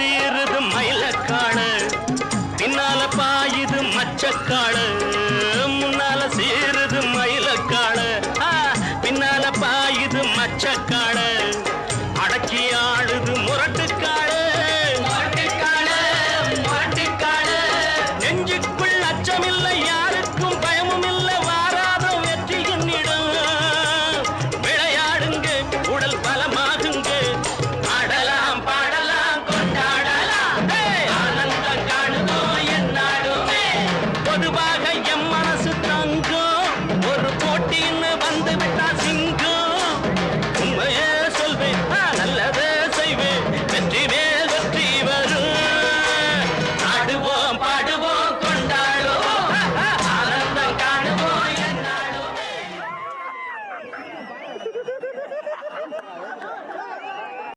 சீருது மயிலக்காடு பின்னால பாயுது மச்சக்காடு முன்னால சீருது மயிலக்காடு பின்னால பாயுது மச்சக்காடு அடக்கி ஆடு அதுவாக